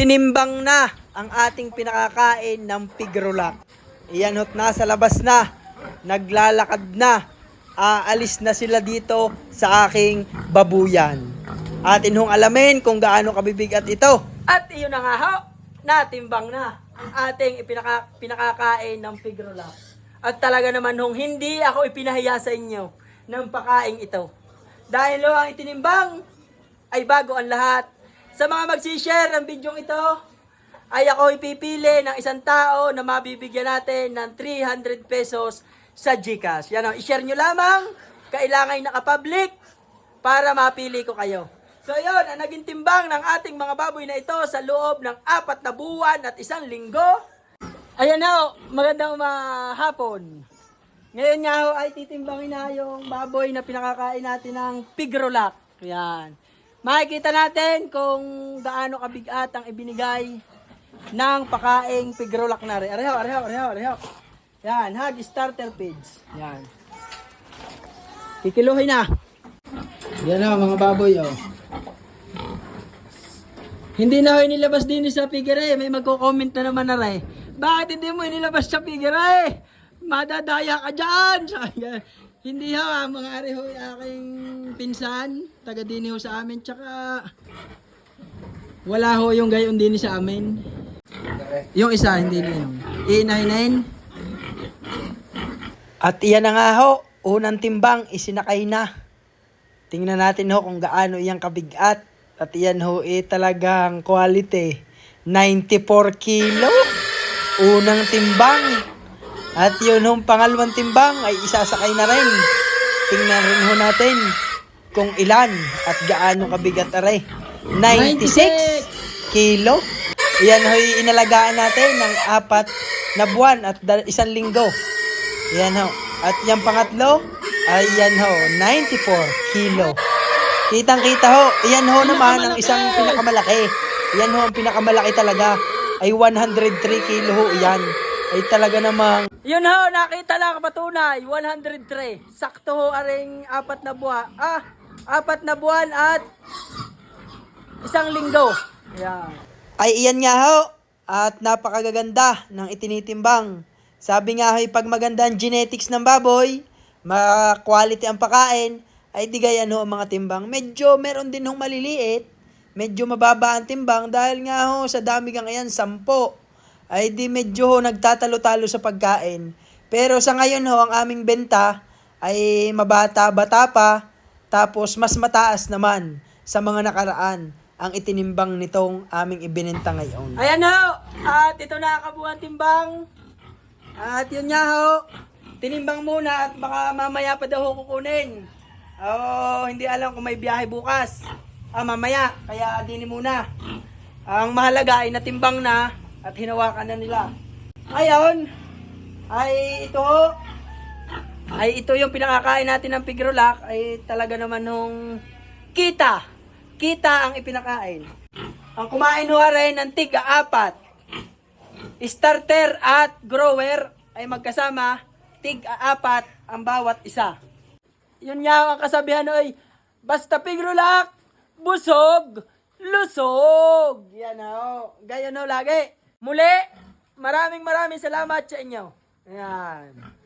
Itinimbang na ang ating pinakakain ng pigrolak. Iyan hot nasa labas na. Naglalakad na. Aalis na sila dito sa aking babuyan. Atin hong alamin kung gaano kabibigat ito. At iyon na nga ho, natimbang na ang ating ipinaka, pinakakain ng pigrolak. At talaga naman hong hindi ako ipinahiya sa inyo ng pakain ito. Dahil ho ang itinimbang ay bago ang lahat. Sa mga magsishare ng video ito, ay ako ipipili ng isang tao na mabibigyan natin ng 300 pesos sa GCash. Yan o, i-share nyo lamang. Kailangan nakapublic para mapili ko kayo. So yun, ang naging timbang ng ating mga baboy na ito sa loob ng apat na buwan at isang linggo. Ayan na o, magandang mahapon. Ngayon nga ho ay titimbangin na yung baboy na pinakakain natin ng pigrolak. Yan. Makikita natin kung gaano kabigat ang ibinigay ng pakaing pigrolak na rin. Areho, areho, areho, areho. Yan, hag starter page. Yan. Kikiluhin na. Yan o, mga baboy o. Hindi na ho inilabas din sa figure eh. May magko-comment na naman na rin. Bakit hindi mo inilabas sa figure eh? Madadaya ka dyan. Hindi ho, ah, mga ari ho, aking pinsan. Taga din ho sa amin. Tsaka, wala ho yung gayon din sa amin. Yung isa, hindi din. Iinahinain. At iyan na nga ho, unang timbang, isinakay na. Tingnan natin ho kung gaano iyang kabigat. At iyan ho, eh talagang quality. 94 kilo. Unang timbang. At yun ho, pangalawang timbang ay isasakay na rin. Tingnan rin ho natin kung ilan at gaano kabigat aray. 96 kilo. Yan ho, inalagaan natin ng apat na buwan at isang linggo. Yan ho. At yung pangatlo, ay yan ho, 94 kilo. Kitang kita ho, yan ho naman ang isang pinakamalaki. Yan ho, ang pinakamalaki talaga. Ay 103 kilo ho, yan. Ay talaga namang... Yun ho, nakita lang patunay, 103. Sakto ho, aring apat na buwan. Ah, apat na buwan at isang linggo. Yan. Ay iyan nga ho, at napakagaganda ng itinitimbang. Sabi nga ho, pag maganda ang genetics ng baboy, ma-quality ang pakain, ay di gayan ho ang mga timbang. Medyo meron din hong maliliit, medyo mababa ang timbang dahil nga ho sa dami kang ayan, sampo, ay di medyo ho nagtatalo-talo sa pagkain. Pero sa ngayon ho, ang aming benta ay mabata-bata pa, tapos mas mataas naman sa mga nakaraan ang itinimbang nitong aming ibinenta ngayon. Ayan ho! At ito na ang kabuuan timbang. At yun nga ho, tinimbang muna at baka mamaya pa daw ho kukunin. Oh, hindi alam kung may biyahe bukas. Ah, mamaya, kaya dini muna. Ang mahalaga ay natimbang na at hinawakan na nila. Ayon, ay ito ay ito yung pinakakain natin ng pigrolak ay talaga naman nung kita. Kita ang ipinakain. Ang kumain ho rin ng tiga apat. Starter at grower ay magkasama tig apat ang bawat isa. Yun nga ang kasabihan ay basta pigrolak, busog, lusog. Yan o. Gaya no lagi. Muli, maraming maraming salamat sa inyo. Ayan.